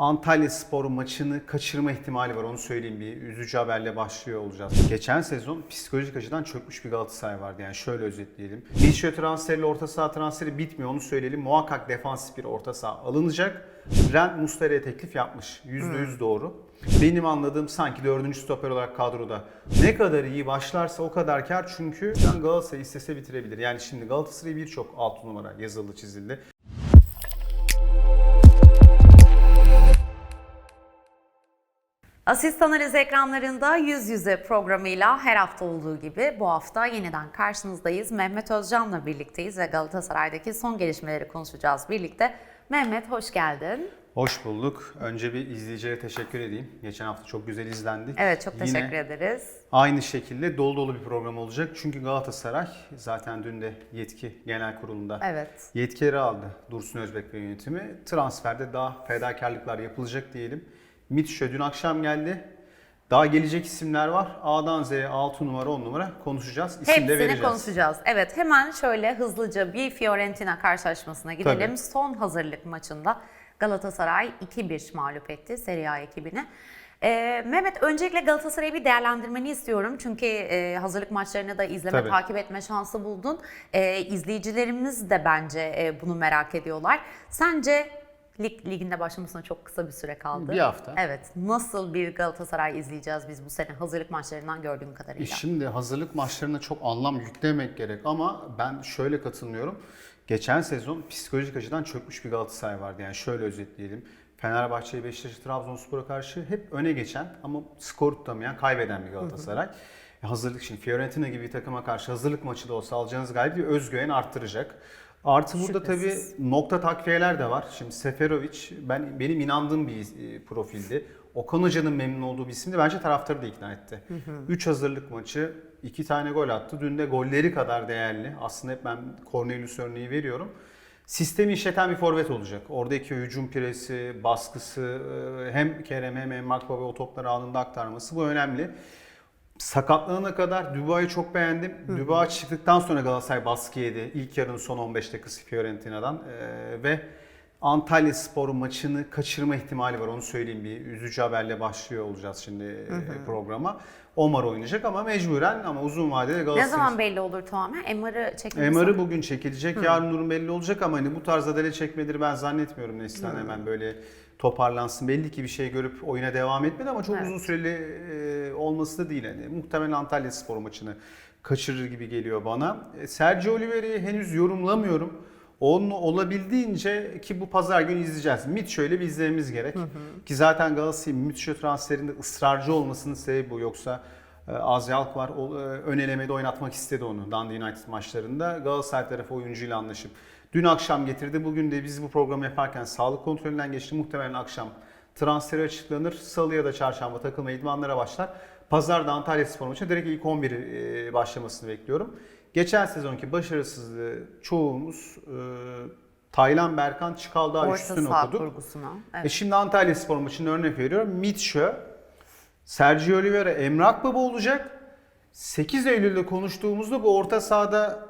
Antalya Spor maçını kaçırma ihtimali var onu söyleyeyim bir üzücü haberle başlıyor olacağız. Geçen sezon psikolojik açıdan çökmüş bir Galatasaray vardı yani şöyle özetleyelim. Vişya transferiyle orta saha transferi bitmiyor onu söyleyelim. Muhakkak defansif bir orta saha alınacak. Ren Muslera'ya teklif yapmış. %100 doğru. Benim anladığım sanki dördüncü stoper olarak kadroda ne kadar iyi başlarsa o kadar kar çünkü Galatasaray istese bitirebilir. Yani şimdi Galatasaray birçok alt numara yazıldı çizildi. Asist analiz ekranlarında yüz yüze programıyla her hafta olduğu gibi bu hafta yeniden karşınızdayız. Mehmet Özcan'la birlikteyiz ve Galatasaray'daki son gelişmeleri konuşacağız birlikte. Mehmet hoş geldin. Hoş bulduk. Önce bir izleyicilere teşekkür edeyim. Geçen hafta çok güzel izlendik. Evet çok Yine teşekkür ederiz. Aynı şekilde dolu dolu bir program olacak. Çünkü Galatasaray zaten dün de yetki genel kurulunda Evet. yetkileri aldı Dursun Özbek ve yönetimi. Transferde daha fedakarlıklar yapılacak diyelim. Mitşö dün akşam geldi. Daha gelecek isimler var. A'dan Z'ye 6 numara 10 numara konuşacağız. İsim de Hepsini vereceğiz. konuşacağız. Evet hemen şöyle hızlıca bir Fiorentina karşılaşmasına gidelim. Tabii. Son hazırlık maçında Galatasaray 2-1 mağlup etti Serie A ekibini. Ee, Mehmet öncelikle Galatasaray'ı bir değerlendirmeni istiyorum. Çünkü e, hazırlık maçlarını da izleme, Tabii. takip etme şansı buldun. E, izleyicilerimiz de bence e, bunu merak ediyorlar. Sence lig liginde başlamasına çok kısa bir süre kaldı. Bir hafta. Evet. Nasıl bir Galatasaray izleyeceğiz biz bu sene hazırlık maçlarından gördüğüm E kadarıyla? Şimdi hazırlık maçlarına çok anlam yüklemek gerek ama ben şöyle katılmıyorum. Geçen sezon psikolojik açıdan çökmüş bir Galatasaray vardı. Yani şöyle özetleyelim. Fenerbahçe'ye, Beşiktaş'a, Trabzonspor'a karşı hep öne geçen ama skor tutamayan, kaybeden bir Galatasaray. E, Hazırlık şimdi Fiorentina gibi bir takıma karşı hazırlık maçı da olsa alacağınız galibiyeti özgüven arttıracak. Artı burada tabii nokta takviyeler de var. Şimdi Seferovic ben benim inandığım bir e, profildi. Okan Hoca'nın memnun olduğu bir isimdi. Bence taraftarı da ikna etti. 3 hazırlık maçı, 2 tane gol attı. Dün de golleri kadar değerli. Aslında hep ben Cornelius örneği veriyorum. Sistemi işleten bir forvet olacak. Oradaki hücum presi, baskısı, e, hem Kerem hem Emrak Baba o topları anında aktarması bu önemli. Sakatlığına kadar Dubai'yi çok beğendim. Dubai çıktıktan sonra Galatasaray baskı yedi. İlk yarının son 15 dakikası Fiorentina'dan. Ee, ve Antalya Spor maçını kaçırma ihtimali var. Onu söyleyeyim bir üzücü haberle başlıyor olacağız şimdi e, programa. Omar oynayacak ama mecburen ama uzun vadede Ne Galatasaray... zaman belli olur tamamen? MR'ı çekilmiş. MR'ı bugün çekilecek. Yarın durum belli olacak ama hani bu tarz adale çekmeleri ben zannetmiyorum Neslihan hemen böyle toparlansın. Belli ki bir şey görüp oyuna devam etmedi ama çok Evet. uzun süreli e, olması da değil. Hani muhtemelen Antalya Spor maçını kaçırır gibi geliyor bana. E, Sergio Oliveira'yı henüz yorumlamıyorum. Onu olabildiğince ki bu pazar günü izleyeceğiz. Mit şöyle bir izlememiz gerek. Ki zaten Galatasaray'ın Mitşö transferinde ısrarcı olmasının sebebi bu. Yoksa e, Azi Alk var. O, e, ön elemede oynatmak istedi onu Dundee United maçlarında. Galatasaray tarafı oyuncuyla anlaşıp dün akşam getirdi. Bugün de biz bu programı yaparken sağlık kontrolünden geçti. Muhtemelen akşam transferi açıklanır. Salı ya da çarşamba takılma idmanlara başlar. Pazarda Antalya Spor maçı direkt ilk 11 e, başlamasını bekliyorum. Geçen sezonki başarısızlığı çoğumuz e, Taylan Berkan Çıkaldağ Orta üstüne saha okuduk. kurgusuna. E Evet. şimdi Antalya Spor maçının örnek veriyorum. Mitşö, Sergio Oliveira, Emrak Baba olacak. 8 Eylül'de konuştuğumuzda bu orta sahada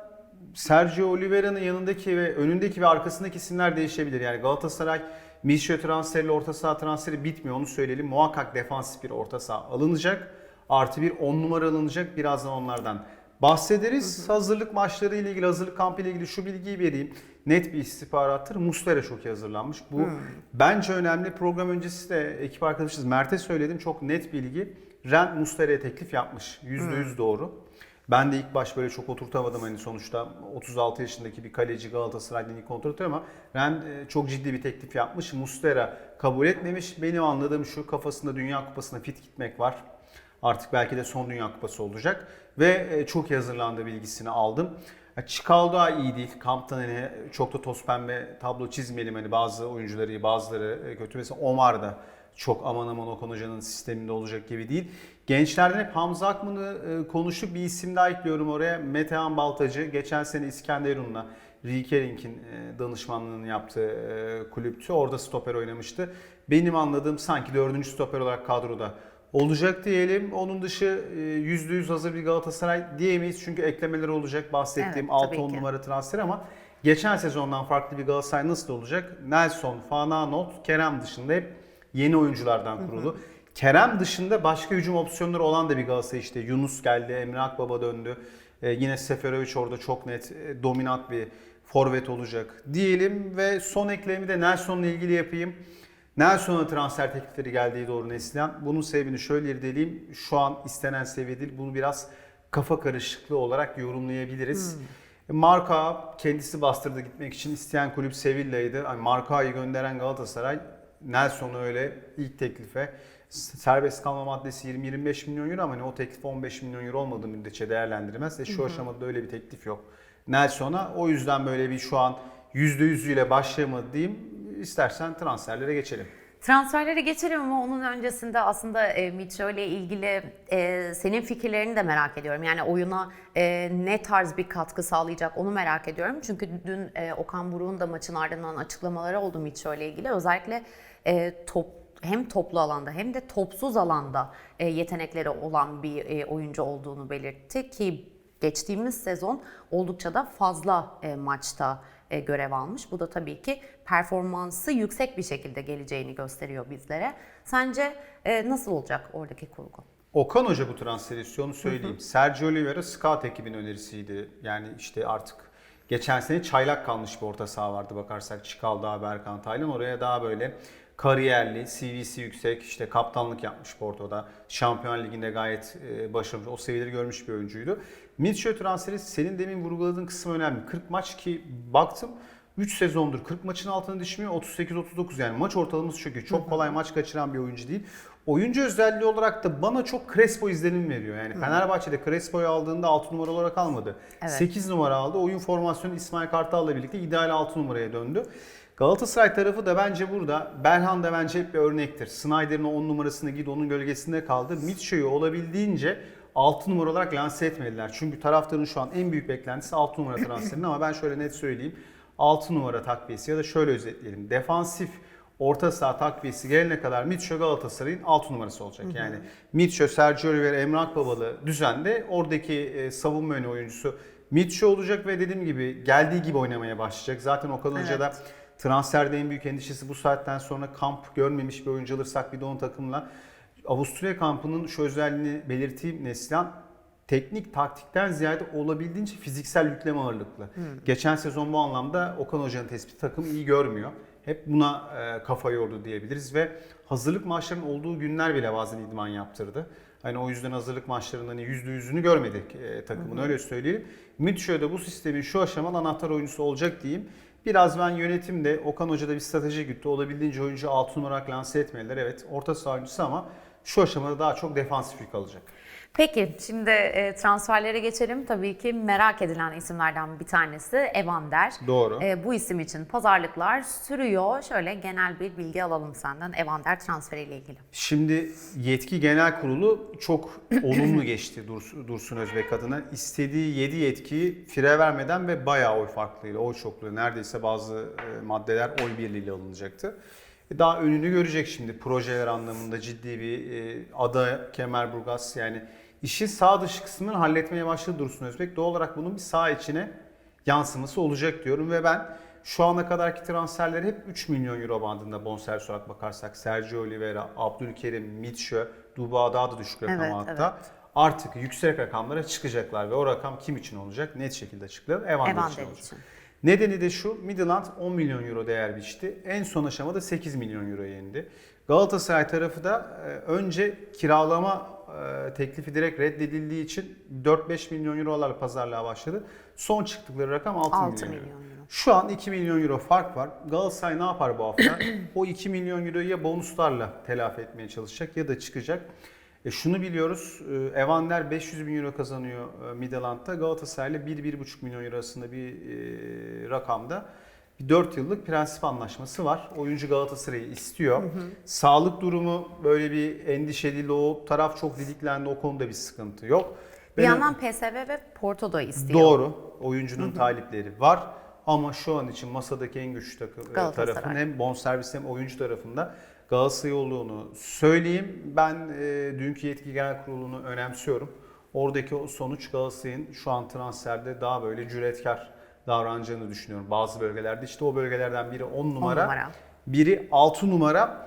Sergio Oliveira'nın yanındaki ve önündeki ve arkasındaki isimler değişebilir. Yani Galatasaray Mitşö transferiyle orta saha transferi bitmiyor onu söyleyelim. Muhakkak defansif bir orta saha alınacak. Artı bir 10 numara alınacak. Birazdan onlardan bahsederiz. Hazırlık maçları ile ilgili, hazırlık kampı ile ilgili şu bilgiyi vereyim. Net bir istihbarattır. Muslera çok iyi hazırlanmış. Bu bence önemli. Program öncesi de ekip arkadaşımız Mert'e söyledim. Çok net bilgi. Ren Muslera'ya teklif yapmış. %100 doğru. Ben de ilk baş böyle çok oturtamadım hani sonuçta 36 yaşındaki bir kaleci Galatasaray'dan ilk kontrol atıyor ama Ren e, çok ciddi bir teklif yapmış. Muslera kabul etmemiş. Benim anladığım şu kafasında Dünya Kupası'na fit gitmek var. Artık belki de son Dünya Kupası olacak. Ve e, çok iyi hazırlandığı bilgisini aldım. Ya Çikalda iyi değil. Kamptan hani çok da toz pembe tablo çizmeyelim. Hani bazı oyuncuları bazıları e, kötü. Mesela Omar da çok aman aman Okan Hoca'nın sisteminde olacak gibi değil. Gençlerden hep Hamza Akman'ı e, konuşup bir isim daha ekliyorum oraya. Metehan Baltacı. Geçen sene İskenderun'la Rikerink'in e, danışmanlığını yaptığı e, kulüptü. Orada stoper oynamıştı. Benim anladığım sanki dördüncü stoper olarak kadroda olacak diyelim. Onun dışı e, %100 hazır bir Galatasaray diyemeyiz. Çünkü eklemeleri olacak bahsettiğim Evet, tabii 6-10 ki. numara transfer ama geçen sezondan farklı bir Galatasaray nasıl olacak? Nelson, Fana, Not, Kerem dışında hep Yeni oyunculardan kurulu. Kerem dışında başka hücum opsiyonları olan da bir Galatasaray işte. Yunus geldi, Emre Akbaba döndü. Ee, yine Seferovic orada çok net e, dominant bir forvet olacak diyelim ve son ekleğimi de Nelson'la ilgili yapayım. Nelson'a transfer teklifleri geldiği doğru Neslihan. Bunun sebebini şöyle irdeleyeyim. Şu an istenen seviye değil. Bunu biraz kafa karışıklığı olarak yorumlayabiliriz. Marka kendisi bastırdı gitmek için isteyen kulüp Sevilla'ydı. Yani Marka'yı gönderen Galatasaray Nelson'u öyle ilk teklife serbest kalma maddesi 20-25 milyon euro ama hani o teklif 15 milyon euro olmadığı müddetçe değerlendirmez. Ve şu aşamada da öyle bir teklif yok Nelson'a. O yüzden böyle bir şu an %100'üyle başlayamadı diyeyim. İstersen transferlere geçelim. Transferlere geçelim ama onun öncesinde aslında e, Mitchell ile ilgili e, senin fikirlerini de merak ediyorum. Yani oyuna e, ne tarz bir katkı sağlayacak onu merak ediyorum. Çünkü dün e, Okan Buruk'un da maçın ardından açıklamaları oldu Mitchell ile ilgili. Özellikle e, top hem toplu alanda hem de topsuz alanda e, yetenekleri olan bir e, oyuncu olduğunu belirtti ki geçtiğimiz sezon oldukça da fazla e, maçta e, görev almış. Bu da tabii ki performansı yüksek bir şekilde geleceğini gösteriyor bizlere. Sence e, nasıl olacak oradaki kurgu? Okan Hoca bu transferi istiyor onu söyleyeyim. Sergio Oliveira scout ekibinin önerisiydi. Yani işte artık geçen sene çaylak kalmış bir orta saha vardı bakarsak. Çikaldağ, Berkan Taylan. Oraya daha böyle kariyerli, CV'si yüksek, işte kaptanlık yapmış Porto'da. Şampiyon Ligi'nde gayet e, başarılı, o seviyeleri görmüş bir oyuncuydu. Mitchell transferi senin demin vurguladığın kısım önemli. 40 maç ki baktım 3 sezondur 40 maçın altına düşmüyor. 38-39 yani maç ortalaması çok iyi. Çok kolay maç kaçıran bir oyuncu değil. Oyuncu özelliği olarak da bana çok Crespo izlenim veriyor. Yani Fenerbahçe'de Crespo'yu aldığında 6 numara olarak almadı. Evet. 8 numara aldı. Oyun formasyonu İsmail Kartal'la birlikte ideal 6 numaraya döndü. Galatasaray tarafı da bence burada Berhan da bence hep bir örnektir. Snyder'in o 10 numarasını giydi onun gölgesinde kaldı. Mitchell'ı olabildiğince 6 numara olarak lanse etmediler. Çünkü taraftarın şu an en büyük beklentisi 6 numara transferinin ama ben şöyle net söyleyeyim. 6 numara takviyesi ya da şöyle özetleyelim. Defansif orta saha takviyesi gelene kadar Mitchell Galatasaray'ın 6 numarası olacak. Yani Mitchell, Sergio Oliveira, Emre Akbabalı düzende oradaki e, savunma önü oyuncusu Mitchell olacak ve dediğim gibi geldiği gibi oynamaya başlayacak. Zaten Okan Hoca da Evet. Transferde en büyük endişesi bu saatten sonra kamp görmemiş bir oyuncu alırsak bir de onun takımla. Avusturya kampının şu özelliğini belirteyim Neslihan. Teknik taktikten ziyade olabildiğince fiziksel yükleme ağırlıklı. Geçen sezon bu anlamda Okan Hoca'nın tespiti takımı iyi görmüyor. Hep buna e, kafa yordu diyebiliriz ve hazırlık maçlarının olduğu günler bile bazen idman yaptırdı. Hani o yüzden hazırlık maçlarının hani yüzde yüzünü görmedik e, takımın öyle söyleyelim. Mitchell de bu sistemin şu aşamada anahtar oyuncusu olacak diyeyim. Biraz ben yönetimde Okan Hoca da bir strateji güttü. Olabildiğince oyuncu 6 numara lanse etmeliler. Evet orta saha oyuncusu ama şu aşamada daha çok defansif yük alacak. Peki şimdi e, transferlere geçelim. Tabii ki merak edilen isimlerden bir tanesi Evander. Doğru. E, bu isim için pazarlıklar sürüyor. Şöyle genel bir bilgi alalım senden Evander transferiyle ilgili. Şimdi yetki genel kurulu çok olumlu geçti Dursun, Dursun Özbek adına. İstediği 7 yetkiyi fire vermeden ve bayağı oy farklıyla, oy çokluğu neredeyse bazı e, maddeler oy birliğiyle alınacaktı. E, Daha önünü görecek şimdi projeler anlamında ciddi bir e, ada Kemerburgaz yani işin sağ dışı kısmını halletmeye başladı Dursun Özbek. Doğal olarak bunun bir sağ içine yansıması olacak diyorum ve ben şu ana kadarki transferleri hep 3 milyon euro bandında bonservis olarak bakarsak Sergio Oliveira, Abdülkerim, Mitchell, Duba daha da düşük rakam Evet, hatta. Artık yüksek rakamlara çıkacaklar ve o rakam kim için olacak? Net şekilde açıklar. Evander, için Evander olacak. için. Nedeni de şu, Midland 10 milyon euro değer biçti. En son aşamada 8 milyon euro indi. Galatasaray tarafı da e, önce kiralama e, teklifi direkt reddedildiği için 4-5 milyon eurolarla pazarlığa başladı. Son çıktıkları rakam 6, 6 milyon, milyon euro. Şu an 2 milyon euro fark var. Galatasaray ne yapar bu hafta? o 2 milyon euroyu ya bonuslarla telafi etmeye çalışacak ya da çıkacak. E şunu biliyoruz, e, Evander 500 bin euro kazanıyor e, Midland'da. Galatasaray ile 1-1,5 milyon euro arasında bir rakamda bir 4 yıllık prensip anlaşması var. Oyuncu Galatasaray'ı istiyor. Sağlık durumu böyle bir endişeli. O taraf çok didiklendi. O konuda bir sıkıntı yok. Bir Ben- yandan PSV ve Porto da istiyor. Doğru. Oyuncunun talipleri var. Ama şu an için masadaki en güçlü takım e, tarafın hem bonservis hem oyuncu tarafında Galatasaray olduğunu söyleyeyim. Ben e, dünkü yetki genel kurulunu önemsiyorum. Oradaki o sonuç Galatasaray'ın şu an transferde daha böyle cüretkar davranacağını düşünüyorum. Bazı bölgelerde işte o bölgelerden biri 10 numara, numara. biri 6 numara.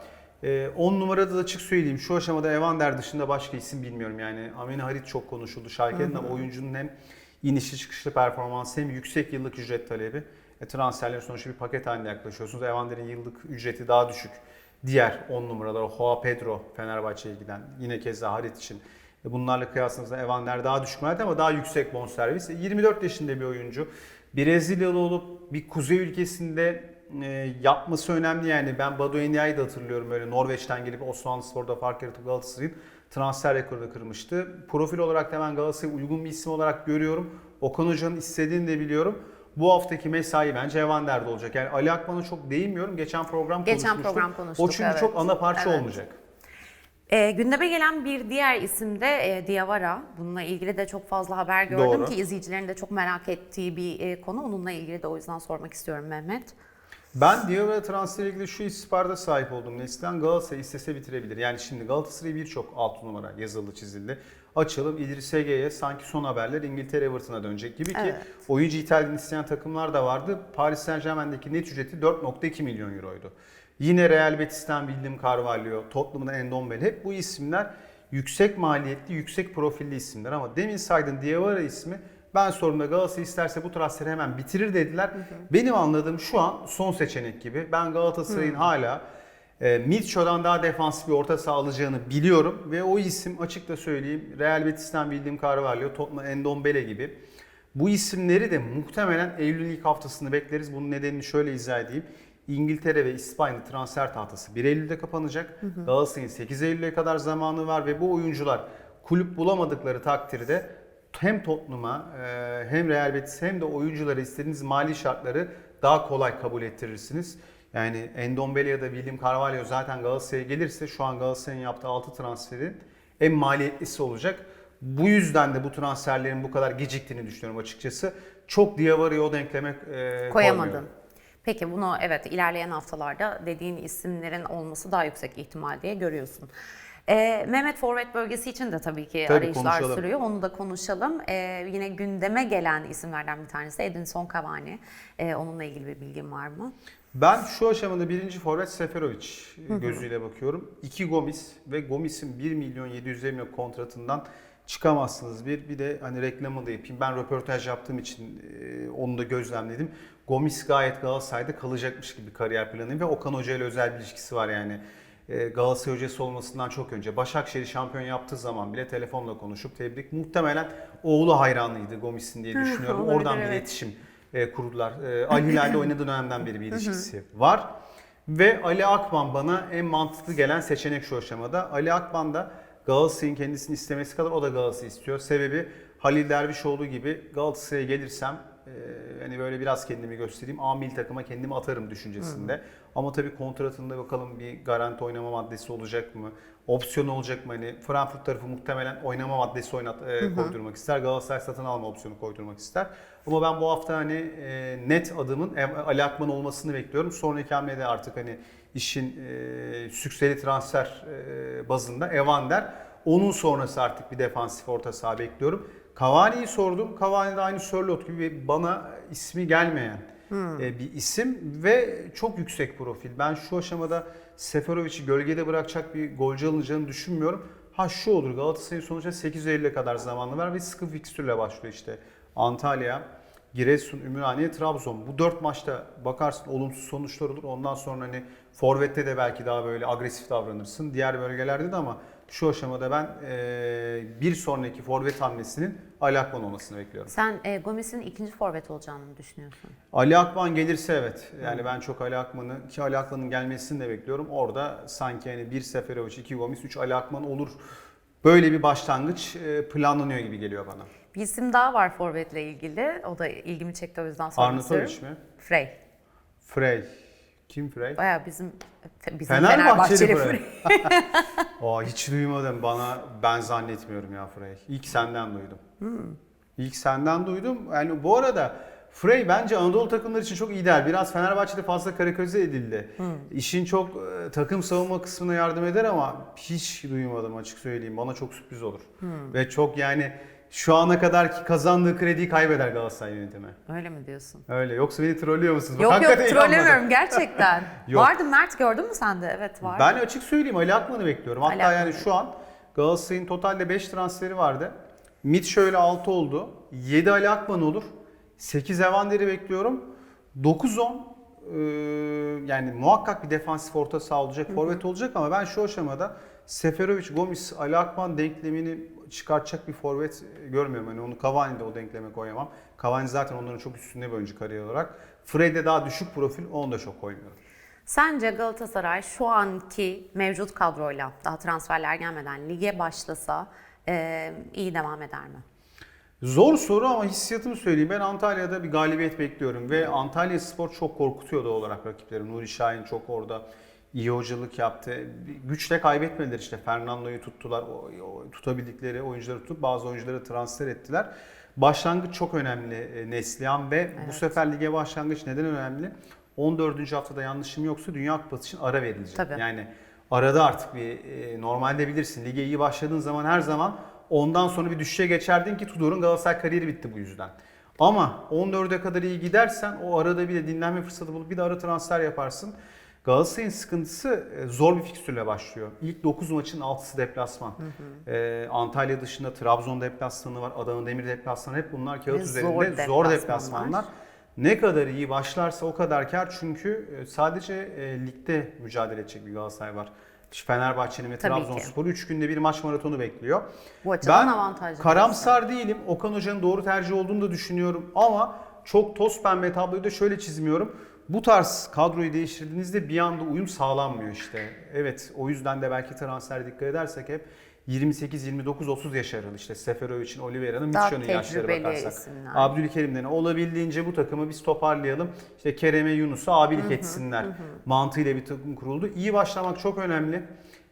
10 numarada da açık söyleyeyim. Şu aşamada Evander dışında başka isim bilmiyorum. Yani Amine Harit çok konuşuldu Schalke'nin ama oyuncunun hem inişli çıkışlı performansı hem yüksek yıllık ücret talebi. E, transferlerin sonuçta bir paket halinde yaklaşıyorsunuz. Evander'in yıllık ücreti daha düşük. Diğer 10 numaralar Joao Pedro Fenerbahçe'ye giden yine keza Harit için. E, bunlarla kıyasladığımızda Evander daha düşük maliyet ama daha yüksek bonservis. E, 24 yaşında bir oyuncu. Brezilyalı olup bir kuzey ülkesinde e, yapması önemli yani. Ben Badu Endia'yı da hatırlıyorum böyle Norveç'ten gelip Osmanlı Spor'da fark yaratıp Galatasaray'ın transfer rekorunu kırmıştı. Profil olarak da ben Galatasaray'a uygun bir isim olarak görüyorum. Okan Hoca'nın istediğini de biliyorum. Bu haftaki mesai bence Evander'de olacak. Yani Ali Akman'a çok değinmiyorum. Geçen program Geçen konuşmuştuk. program konuştuk, O çünkü evet. çok ana parça Evet. olmayacak. E, gündeme gelen bir diğer isim de e, Diawara. Bununla ilgili de çok fazla haber gördüm Doğru. ki izleyicilerin de çok merak ettiği bir e, konu. Onunla ilgili de o yüzden sormak istiyorum Mehmet. Ben Diawara transferiyle ilgili şu istihbarda sahip oldum. Neslihan Galatasaray istese bitirebilir. Yani şimdi Galatasaray birçok alt numara yazıldı çizildi. Açalım İdris Ege'ye sanki son haberler İngiltere Everton'a dönecek gibi ki Evet. oyuncu İtalya'dan isteyen takımlar da vardı. Paris Saint Germain'deki net ücreti 4.2 milyon euroydu. Yine Real Betis'ten bildiğim Carvalho, Tottenham'dan Endombele hep bu isimler yüksek maliyetli, yüksek profilli isimler ama demin saydığın Diawara ismi ben sorumda Galatasaray isterse bu transferi hemen bitirir dediler. Benim anladığım şu an son seçenek gibi. Ben Galatasaray'ın hala e, Mitchell'dan daha defansif bir orta saha alacağını biliyorum ve o isim açık da söyleyeyim Real Betis'ten bildiğim Carvalho, Tottenham Endombele gibi. Bu isimleri de muhtemelen Eylül ilk haftasını bekleriz. Bunun nedenini şöyle izah edeyim. İngiltere ve İspanya transfer tahtası 1 Eylül'de kapanacak. Galatasaray'ın 8 Eylül'e kadar zamanı var ve bu oyuncular kulüp bulamadıkları takdirde hem Tottenham'a e, hem Real Betis hem de oyunculara istediğiniz mali şartları daha kolay kabul ettirirsiniz. Yani Endombele ya da William Carvalho zaten Galatasaray'a gelirse şu an Galatasaray'ın yaptığı 6 transferin en maliyetlisi olacak. Bu yüzden de bu transferlerin bu kadar geciktiğini düşünüyorum açıkçası. Çok Diavara'yı o denkleme e, Koyamadın. koymuyorum. Peki bunu evet ilerleyen haftalarda dediğin isimlerin olması daha yüksek ihtimal diye görüyorsun. Ee, Mehmet Forvet bölgesi için de tabii ki Tabii, arayışlar konuşalım. sürüyor. Onu da konuşalım. Ee, yine gündeme gelen isimlerden bir tanesi Edinson Cavani. Ee, onunla ilgili bir bilgin var mı? Ben şu aşamada birinci forvet Seferovic gözüyle bakıyorum. İki Gomis ve Gomis'in 1 milyon 750 milyon kontratından çıkamazsınız. Bir, bir de hani reklamını da yapayım. Ben röportaj yaptığım için e, onu da gözlemledim. Gomis gayet Galatasaray'da kalacakmış gibi kariyer planı ve Okan Hoca ile özel bir ilişkisi var yani. E, Galatasaray hocası olmasından çok önce Başakşehir'i şampiyon yaptığı zaman bile telefonla konuşup tebrik. Muhtemelen oğlu hayranıydı Gomis'in diye düşünüyorum. Olabilir, Oradan bir evet. iletişim e, kurdular. E, Ali Hilal'de oynadığı dönemden beri bir ilişkisi var. Ve Ali Akman bana en mantıklı gelen seçenek şu aşamada. Ali Akman da Galatasaray'ın kendisini istemesi kadar o da Galatasaray istiyor. Sebebi Halil Dervişoğlu gibi Galatasaray'a gelirsem e, hani böyle biraz kendimi göstereyim. A milli takıma kendimi atarım düşüncesinde. Ama tabii kontratında bakalım bir garanti oynama maddesi olacak mı? Opsiyon olacak mı? Hani Frankfurt tarafı muhtemelen oynama maddesi oynat, e, koydurmak ister. Galatasaray satın alma opsiyonu koydurmak ister. Ama ben bu hafta hani e, net adımın e, Ali Akman olmasını bekliyorum. Sonraki hamlede artık hani işin e, sükseli transfer e, bazında Evander. Onun sonrası artık bir defansif orta saha bekliyorum. Cavani'yi sordum. Cavani de aynı Sörloth gibi bana ismi gelmeyen e, bir isim ve çok yüksek profil. Ben şu aşamada Seferovic'i gölgede bırakacak bir golcü alınacağını düşünmüyorum. Ha şu olur Galatasaray'ın sonuçta 8 Eylül'e kadar zamanı var ve sıkı fikstürle başlıyor işte. Antalya, Giresun, Ümraniye, Trabzon. Bu dört maçta bakarsın olumsuz sonuçlar olur. Ondan sonra hani Forvet'te de belki daha böyle agresif davranırsın. Diğer bölgelerde de ama şu aşamada ben eee, bir sonraki Forvet hamlesinin Ali Akman olmasını bekliyorum. Sen e, Gomez'in ikinci forvet olacağını mı düşünüyorsun? Ali Akman gelirse evet. Yani ben çok Ali Akman'ı ki Ali Akman'ın gelmesini de bekliyorum. Orada sanki hani bir Seferovic, iki Gomis, üç Ali Akman olur. Böyle bir başlangıç e, planlanıyor gibi geliyor bana. Bir isim daha var forvetle ilgili. O da ilgimi çekti o yüzden sormak Arnautovic istiyorum. mi? Frey. Frey. Kim Frey? Baya bizim bizim Fenerbahçeli Fenerbahçeli Frey. Aa, hiç duymadım. Bana ben zannetmiyorum ya Frey. İlk senden duydum. İlk senden duydum. Yani bu arada Frey bence Anadolu takımları için çok ideal. Biraz Fenerbahçe'de fazla karikatürize edildi. İşin çok e, takım savunma kısmına yardım eder ama hiç duymadım açık söyleyeyim. Bana çok sürpriz olur. Ve çok yani şu ana kadarki kazandığı krediyi kaybeder Galatasaray yönetimi. Öyle mi diyorsun? Öyle. Yoksa beni trollüyor musunuz? Bak, Yok yok hakikaten inanmadım. trollemiyorum gerçekten. Yok. Vardı Mert gördün mü sen de? Evet vardı. Ben açık söyleyeyim Ali Akman'ı bekliyorum. Hatta Ali Akman'ı yani şu an Galatasaray'ın totalde 5 transferi vardı. Mit şöyle 6 oldu. 7 Ali Akman olur. 8 Evander'i bekliyorum. 9-10 e, yani muhakkak bir defansif orta saha olacak, forvet olacak ama ben şu aşamada Seferovic, Gomis, Ali Akman denklemini çıkartacak bir forvet görmüyorum. Hani onu Cavani de o denkleme koyamam. Cavani zaten onların çok üstünde bir oyuncu kariyer olarak. Fred'e daha düşük profil, onu da çok koymuyorum. Sence Galatasaray şu anki mevcut kadroyla daha transferler gelmeden lige başlasa e, iyi devam eder mi? Zor soru ama hissiyatımı söyleyeyim. Ben Antalya'da bir galibiyet bekliyorum ve Antalya Spor çok korkutuyor doğal olarak rakipleri. Nuri Şahin çok orada iyi hocalık yaptı. Güçle kaybetmediler işte. Fernando'yu tuttular. O, o tutabildikleri oyuncuları tutup bazı oyuncuları transfer ettiler. Başlangıç çok önemli e, Neslihan ve bu sefer lige başlangıç neden önemli? 14. haftada yanlışım yoksa Dünya Kupası için ara verilecek. Tabii. Yani arada artık bir e, normalde bilirsin lige iyi başladığın zaman her zaman ondan sonra bir düşüşe geçerdin ki Tudor'un Galatasaray kariyeri bitti bu yüzden. Ama 14'e kadar iyi gidersen o arada bir de dinlenme fırsatı bulup bir de ara transfer yaparsın. Galatasaray'ın sıkıntısı e, zor bir fikstürle başlıyor. İlk 9 maçın 6'sı deplasman. E, Antalya dışında Trabzon deplasmanı var, Adana Demir deplasmanı hep bunlar kağıt Ve zor üzerinde zor deplasmanlar. deplasmanlar. Ne kadar iyi başlarsa o kadar kar çünkü e, sadece e, ligde mücadele edecek bir Galatasaray var. Fenerbahçe'nin ve Tabii ki. Trabzonspor 3 günde bir maç maratonu bekliyor. Bu açıdan ben avantajlı. karamsar değilim. Okan Hoca'nın doğru tercih olduğunu da düşünüyorum ama çok toz pembe tabloyu da şöyle çizmiyorum. Bu tarz kadroyu değiştirdiğinizde bir anda uyum sağlanmıyor işte. Evet o yüzden de belki transfer dikkat edersek hep 28, 29, 30 yaş aralığı işte Seferovic'in, Oliveira'nın, Mitchell'ın yaşları bakarsak. isimler. Abdülkerim'den olabildiğince bu takımı biz toparlayalım. İşte Kerem'e Yunus'a abilik etsinler mantığıyla bir takım kuruldu. İyi başlamak çok önemli.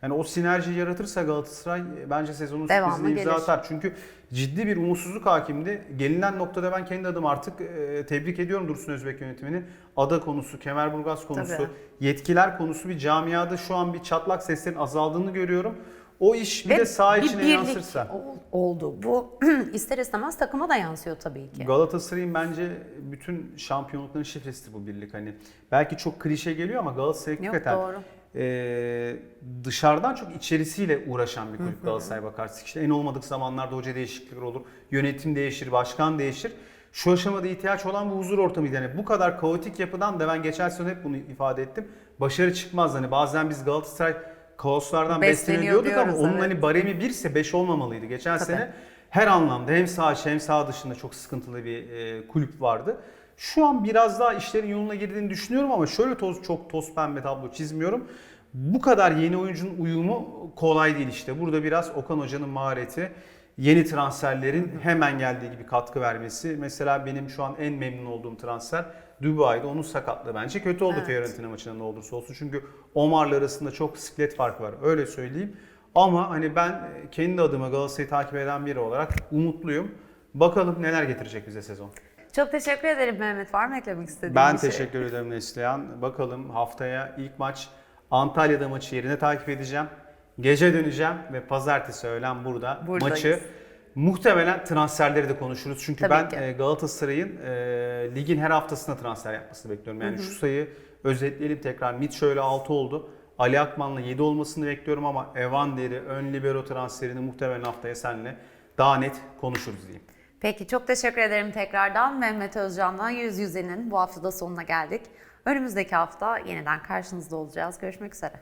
Yani o sinerjiyi yaratırsa Galatasaray bence sezonun Devamı sürprizine imza gelir. atar. Çünkü ciddi bir umutsuzluk hakimdi. Gelinen noktada ben kendi adım artık e, tebrik ediyorum Dursun Özbek yönetimini. Ada konusu, Kemerburgaz konusu, Tabii. yetkiler konusu bir camiada şu an bir çatlak seslerin azaldığını görüyorum. O iş bir Ve de saha bir içine birlik yansırsa. ol- oldu. Bu ister istemez takıma da yansıyor tabii ki. Galatasaray'ın bence bütün şampiyonlukların şifresidir bu birlik. Hani belki çok klişe geliyor ama Galatasaray Yok hakikaten doğru. E, dışarıdan çok içerisiyle uğraşan bir kulüp Galatasaray bakarsın. İşte en olmadık zamanlarda hoca değişiklikleri olur. Yönetim değişir, başkan değişir. Şu aşamada ihtiyaç olan bu huzur ortamıydı. Yani bu kadar kaotik yapıdan da ben geçen sene hep bunu ifade ettim. Başarı çıkmaz. Hani bazen biz Galatasaray kaoslardan Besleniyor besleniyorduk ama diyoruz, onun evet. hani baremi 1 ise 5 olmamalıydı. Geçen Tabii. sene her anlamda hem sağ hem sağ dışında çok sıkıntılı bir e, kulüp vardı. Şu an biraz daha işlerin yoluna girdiğini düşünüyorum ama şöyle toz çok toz pembe tablo çizmiyorum. Bu kadar yeni oyuncunun uyumu kolay değil işte. Burada biraz Okan Hoca'nın mahareti, yeni transferlerin hemen geldiği gibi katkı vermesi. Mesela benim şu an en memnun olduğum transfer Dubai'de onun sakatlığı bence kötü oldu Evet. Fiorentina maçında ne olursa olsun. Çünkü Omar'la arasında çok siklet farkı var. Öyle söyleyeyim. Ama hani ben kendi adıma Galatasaray'ı takip eden biri olarak umutluyum. Bakalım neler getirecek bize sezon. Çok teşekkür ederim Mehmet. Var mı eklemek istediğin Ben bir şey? teşekkür ederim Neslihan. Bakalım haftaya ilk maç Antalya'da maçı yerine takip edeceğim. Gece döneceğim ve pazartesi öğlen burada Buradayız. maçı muhtemelen transferleri de konuşuruz. Çünkü Tabii ben ki. e, Galatasaray'ın e, ligin her haftasında transfer yapmasını bekliyorum. Yani şu sayı özetleyelim tekrar. Mit şöyle 6 oldu. Ali Akman'la 7 olmasını bekliyorum ama Evander'i, ön libero transferini muhtemelen haftaya senle daha net konuşuruz diyeyim. Peki çok teşekkür ederim tekrardan. Mehmet Özcan'la Yüz Yüze'nin bu hafta da sonuna geldik. Önümüzdeki hafta yeniden karşınızda olacağız. Görüşmek üzere.